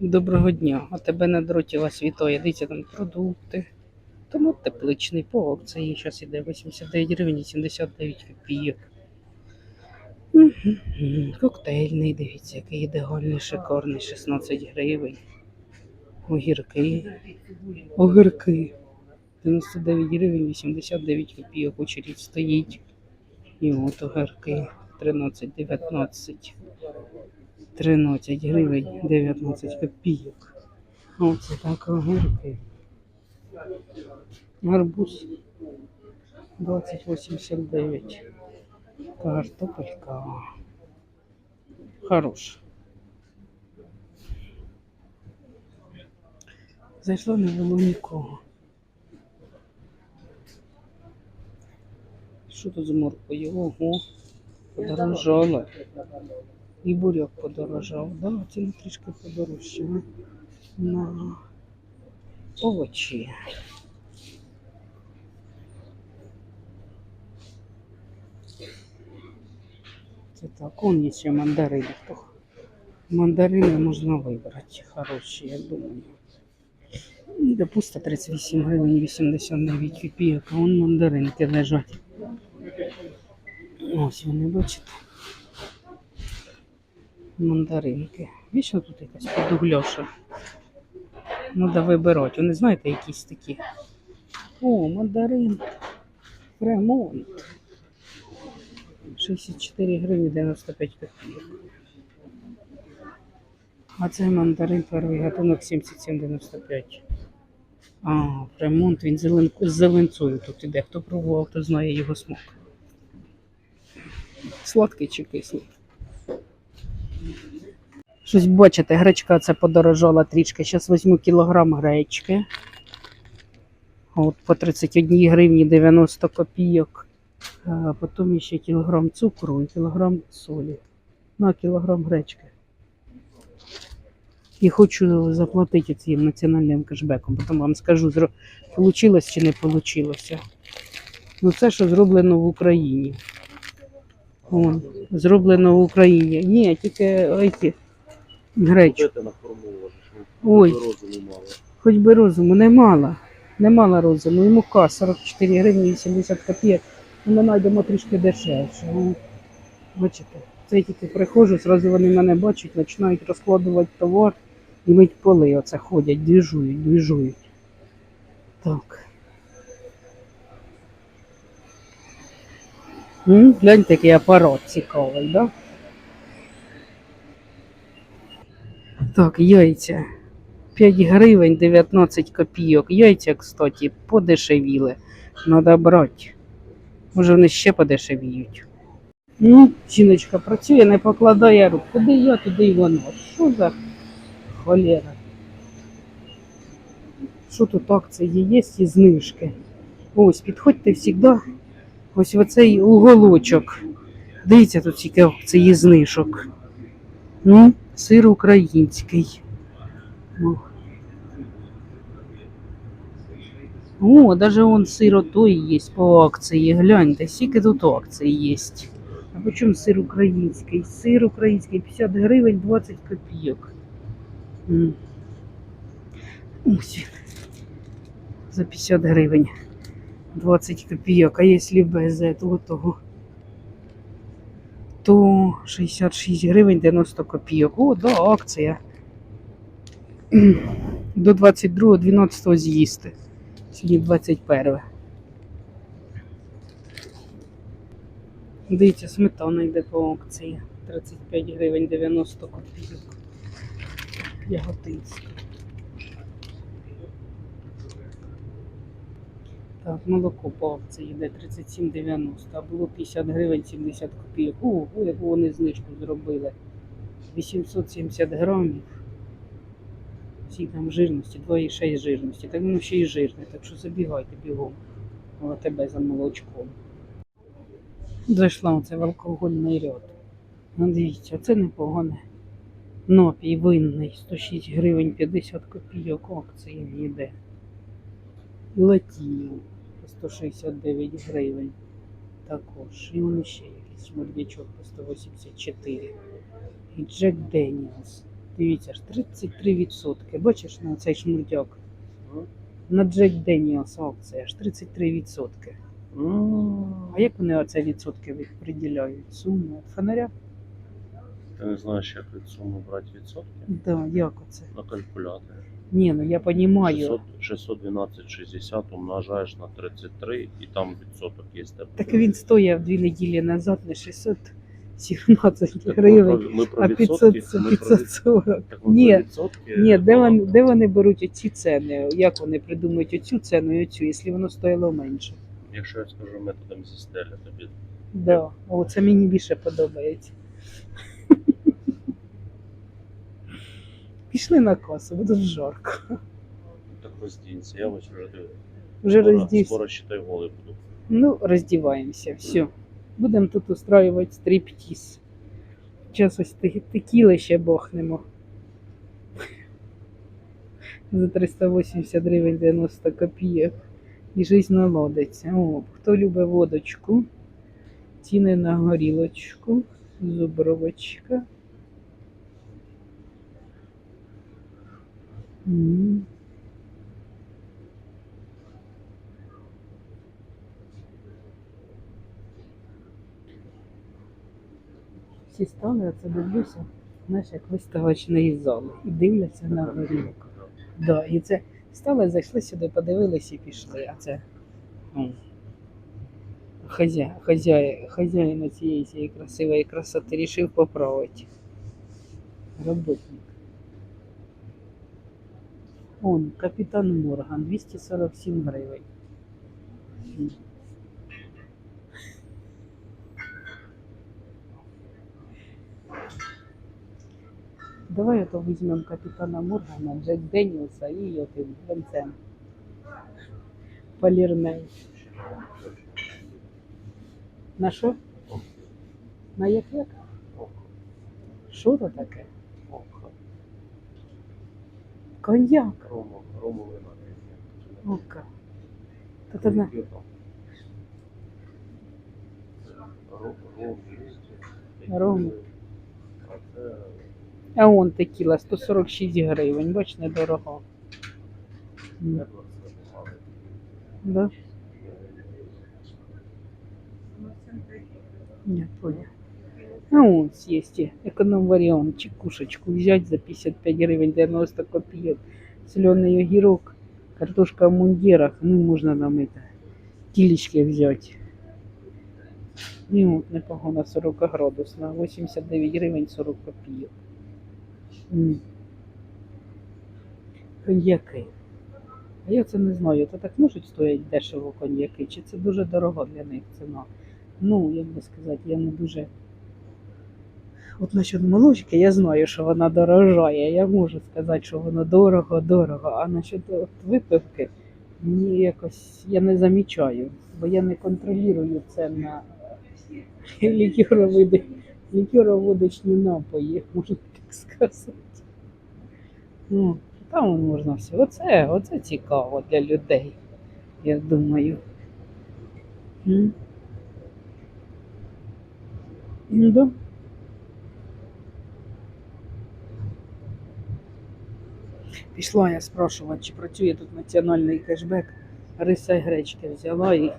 Доброго дня. А тебе на дроті вас. Дивіться там продукти. Томат тепличний по акції. Зараз іде 89 гривень 79 копійок. Коктейльний, дивіться, який ідеальний, шикарний, 16 гривень. Огірки. Огірки. 99 гривень 89 копійок. Очередь стоїть. І от огірки 13-19. 13 гривень 19 копійок. Оце так огірки. Гарбуз 2089. Картопелька. Хорош. Зайшла не було нікого. Що тут з моркою? Ого, подорожало. І буряк подорожав. Да, ціни трішки подорожчали на овочі. Це так, он є ще мандарини. Мандарини можна вибрати. Хороші, я думаю. І 38 гривень 89 копійок, а вон мандаринки лежать. Ось вони, бачите. Мандаринки. Вічно тут якась подугляша. Треба вибирати. Вони знаєте, якісь такі. О, мандарин. Ремонт. 64 гривні 95 копійок. А цей мандарин перший гатунок 77,95. А, ремонт, він з зеленцою тут іде. Хто пробував, хто знає його смак. Сладкий чи кислий? Щось бачите, гречка це подорожала трішки. Зараз візьму кілограм гречки. От по 31 гривні 90 копійок. А потім ще кілограм цукру і кілограм солі. На кілограм гречки. І хочу заплатити цим національним кешбеком. Потім вам скажу, получилось чи не вийшло. Ну це що зроблено в Україні. Вон, зроблено в Україні. Ні, тільки наформовано, що Ой. Хоч би розуму, не мала. Не мала розуму. І мука 44 гривні 80 копійок. Ну, Ми знайдемо трішки дешевше. Бачите, це я тільки приходжу, зразу вони мене бачать, починають розкладувати товар і мить поли. Оце ходять, двіжують, двіжують. Так. М, Гляньте, який апарат цікавий, да? Так, яйця. 5 гривень 19 копійок. Яйця, кстати, подешевіли. Надо брати. Може, вони ще подешевіють. Ну, жіночка працює, не покладає рук. Куди я, туди й воно. Що за холера? Що тут акції є і знижки? Ось, підходьте завжди. Ось оцей уголочок. Дивіться, тут скільки акції знижок. Ну, сир український. О. Даже он сыр той есть по акції. Гляньте, скільки тут акцій є. А по чому сир український? Сир український 50 гривень 20 копійок. Ось він. За 50 гривень 20 копійок. А якщо без этого, того, то 66 гривень 90 копійок. О, да, акція. До 22-12 з'їсти. Сьогодні 21. Дивіться, сметана йде по акції. 35 гривень 90 копійок. Яготинська. Так, молоко акції йде 37,90, а було 50 гривень 70 копійок. Ого, яку вони знижку зробили. 870 грамів. Всі там жирності, 2,6 жирності. Так воно ще й жирне, так що забігайте бігом в АТБ за молочком. Зайшла оце в алкогольний ряд. Ну, дивіться, це непогане. Напій винний, 106 гривень 50 копійок акції йде. Латіо по 169 гривень. Також. І он ще якийсь шмурдячок по 184. І Джек Деніелс Дивіться ж, 33%. Бачиш на цей шмурдяк? На Джек Деніелс акція ж 33%. А як вони оце відсотки відприділяють? Суму від фонаря? Ти не знаєш, як від суми брати відсотки? Да, як оце? На калькуляторі. Ні, ну я розумію. 600, 612,60 умножаєш на 33 і там відсоток є. Так він стояв дві неділі назад на 617 Так ми гривень, про- Ми про а відсотки. 500, ми 540. так ми Ні, Ні, де вони, де вони беруть оці ціни? Як вони придумують оцю ціну і оцю, якщо воно стоїло менше? Якщо я скажу методом зі стеля, тобі Да. О, це мені більше подобається. Пішли на касу, буде жарко. так роздінься. Я ось вже. Вже роздівся. Скоро считай голий буду. Ну, роздіваємося, все. Будемо тут устраивати стриптіз. Зараз ось те- текіли ще бахнемо. За 380 гривень 90 копійок. І жизнь наладиться. О, хто любить водочку, ціни на горілочку, зубровочка. Всі стали, оце дивлюся, знаєш, як виставочний зал. І дивляться на горілку. Да, і це стали, зайшли сюди, подивилися і пішли. А це ну, хазя, хазяй, хазяїн цієї цієї красивої красоти рішив поправити. Роботник. Он, капітан Морган, 247 гривень. М. Давай это возьмем капитана Моргана, Джек Дэниелса и этим Венцем. Полірней. На що? На як як? Що це таке? Коньяк. Рому, рому вина. Ока. Та це на... Ром. А он текіла 146 гривень, бач, недорого. Да? Не понял. А он есть эконом вариант, чекушечку взять за 55 гривен 90 копеек, соленый огірок, картошка в мундирах, ну можно нам это, килечки взять. І от непогано 40 градусна, 89 гривень 40 копійок. М. Коньяки. А я це не знаю. То так можуть стоять дешево коньяки, чи це дуже дорого для них ціна? Ну, як би сказати, я не дуже. От насчет молочки я знаю, що вона дорожає. Я можу сказати, що воно дорого, дорого. А насчет от випивки мені якось я не замічаю, бо я не контролюю це на лікеровиди, лікероводочні напої, можна так сказати. Ну, там можна все. Оце, оце цікаво для людей, я думаю. Ну, да. Пішла я спрашувати, чи працює тут національний кешбек. Риса і гречки взяла і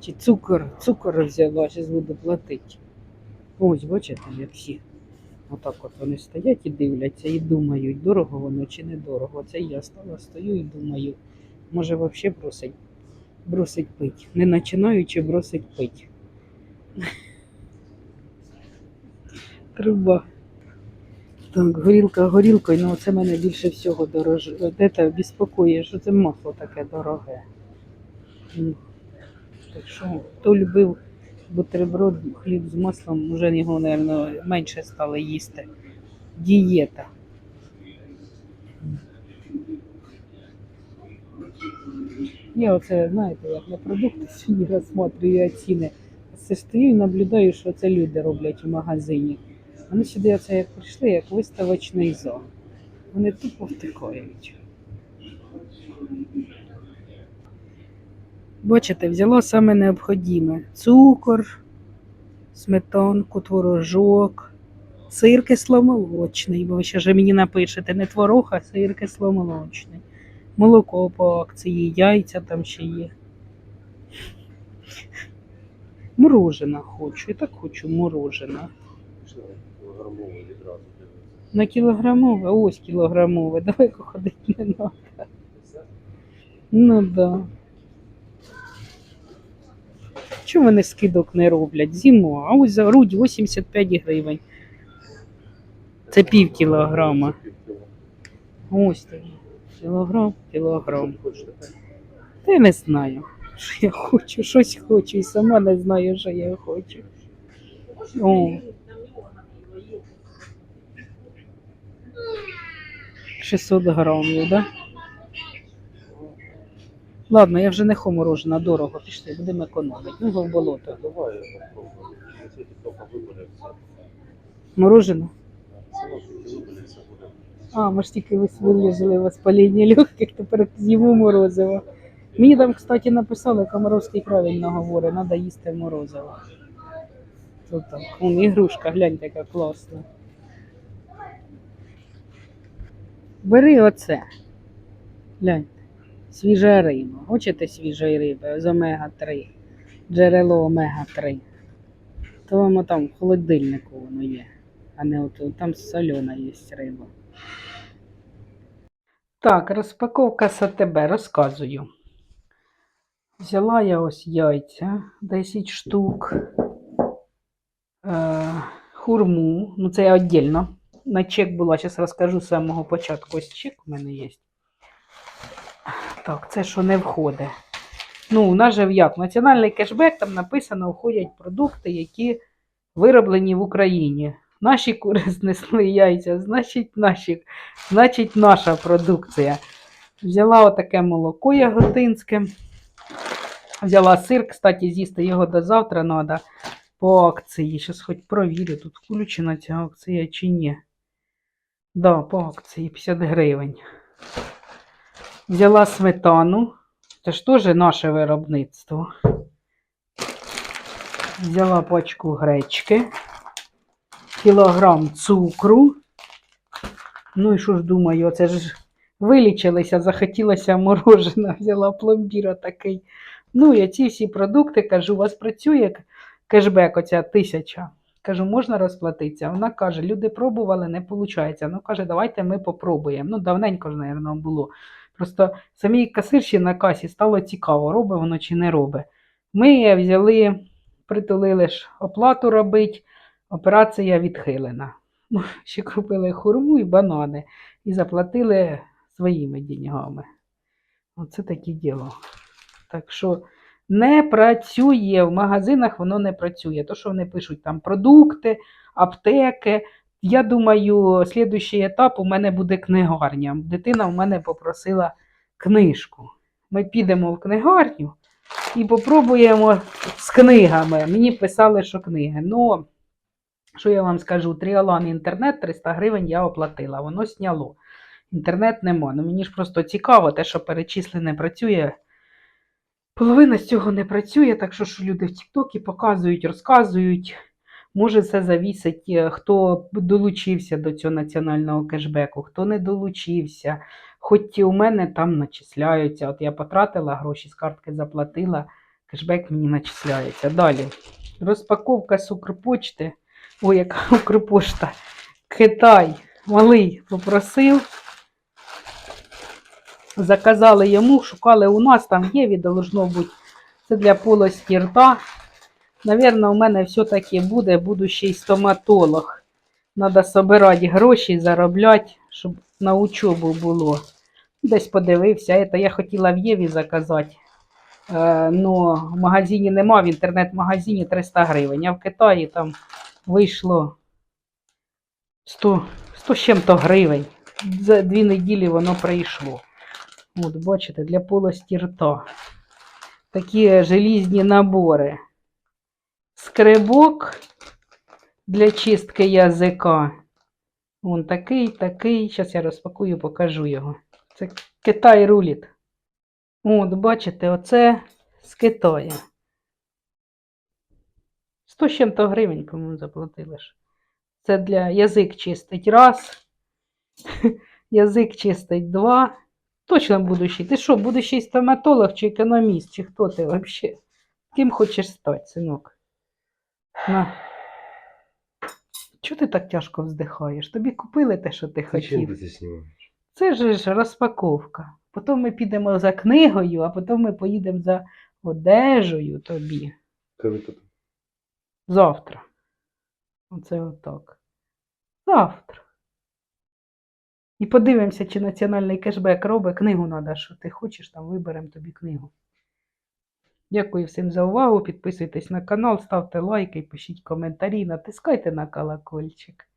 чи цукор, цукор взяла, зараз буду платити. Ось, бачите, як всі. Отак от вони стоять і дивляться, і думають, дорого воно чи не дорого. Це я стала, стою і думаю, може взагалі бросить, бросить пить. Не починаючи бросить пить. Труба. Так, горілка горілкою, ну це мене більше всього дороже. Це безпокоює, що це масло таке дороге. Так що, хто любив бутерброд, хліб з маслом, вже його, мабуть, менше стали їсти. Дієта. Я оце, знаєте, як на продукти сьогодні розсматриваю ціни. Це стою і наблюдаю, що це люди роблять в магазині. Вони сюди оце як прийшли, як виставочний зал. Вони тупо втикають. Бачите, взяла саме необхідне: цукор, сметанку, творожок, Сир кисломолочний, бо ви ще ж мені напишете, не творог, а сир кисломолочний. Молоко по акції, яйця там ще є. Морожена хочу. І так хочу морожена. Кілограмовий відразу. На кілограмове, ось кілограмове. Далеко ходити не треба. Ну да. Чому вони скидок не роблять? Зиму, а ось за грудь 85 гривень. Це пів кілограма. Ось так. Кілограм, кілограм. Та я не знаю, що я хочу, щось хочу, і сама не знаю, що я хочу. О. 600 грамів, да? Ладно, я вже не хоморожена, дорого. Пішли, будемо економити. Ну, в болото. Морожено? А, ми ж тільки вилізли воспаління легких, тепер з'їмо морозиво. Мені там, кстати, написали, Комаровський правильно говорить, треба їсти морозиво. Тут так. Вон, ігрушка, гляньте, яка класна. Бери оце. Гляньте. Свіжа риба. Хочете свіжої риби з омега-3. Джерело омега-3. То воно там в холодильнику воно є. А не от там солена є риба. Так, розпаковка з АТБ, розказую. Взяла я ось яйця 10 штук, е, хурму, ну це я віддільно. На чек була, зараз розкажу з самого початку. Ось чек у мене є. Так, це що не входить. Ну, у нас же як? Національний кешбек, там написано, входять продукти, які вироблені в Україні. Наші кури знесли яйця, значить, наші, значить наша продукція. Взяла отаке молоко яготинське. Взяла сир, кстати, з'їсти його до завтра треба по акції. Зараз хоч провірю, тут включена ця акція чи ні. Да, по акції 50 гривень. Взяла сметану. Це ж теж наше виробництво. Взяла пачку гречки кілограм цукру. Ну і що ж думаю, це ж вилічилися, захотілося морожена, взяла пломбіра такий. Ну, я ці всі продукти кажу, у вас працює кешбек, оця тисяча. Кажу, можна розплатитися. Вона каже, люди пробували, не виходить. Ну, каже, давайте ми попробуємо. Ну, давненько ж, мабуть, було. Просто самій касирші на касі стало цікаво, робить воно чи не робить. Ми взяли, притулили ж оплату робити. Операція відхилена. Ну, ще купили хурму і банани і заплатили своїми деньгами. Оце таке діло. Так що не працює в магазинах, воно не працює. То, що вони пишуть там продукти, аптеки. Я думаю, слідуючий етап у мене буде книгарня. Дитина в мене попросила книжку. Ми підемо в книгарню і попробуємо з книгами. Мені писали, що книги. Ну, що я вам скажу, Тріалан інтернет 300 гривень я оплатила, воно сняло. Інтернет нема. Ну мені ж просто цікаво, те, що перечислене працює. Половина з цього не працює, так що що люди в Тіктокі показують, розказують. Може, це завісить, е, хто долучився до цього національного кешбеку, хто не долучився. Хоч і у мене там начисляються. От я потратила гроші з картки заплатила, кешбек мені начисляється. Далі. Розпаковка з Укрпочти. Ой, яка Укрпошта. Китай. Малий попросив. Заказали йому, шукали у нас, там є, должно бути. Це для полості рта. Навірно, у мене все-таки буде будущий стоматолог. Надо собирати гроші, заробляти, щоб на учобу було. Десь подивився, це я хотіла в Єві заказати. Е, но в магазині нема, в інтернет-магазині 300 гривень. А в Китаї там вийшло 100, 100 з чим-то гривень. За дві неділі воно прийшло. От, бачите, для полості рта. Такі желізні набори. Скребок для чистки язика. Вон такий, такий. Зараз я розпакую, покажу його. Це Китай руліт. От, бачите, оце з Китаю. 100 з чим-то гривень, по-моєму, заплатили ж. Це для язик чистить раз. Язик чистить два. Точно будущий. Ти що, будущий стоматолог чи економіст, чи хто ти взагалі? Ким хочеш стати, синок? На. Чого ти так тяжко вздихаєш? Тобі купили те, що ти хотів. ты? Це ж розпаковка. Потім ми підемо за книгою, а потім ми поїдемо за одежею тобі. Коли потом? Завтра. Оце отак. Завтра. І подивимося, чи національний кешбек робить книгу надо, що ти хочеш, там виберемо тобі книгу. Дякую всім за увагу. Підписуйтесь на канал, ставте лайки, пишіть коментарі, натискайте на колокольчик.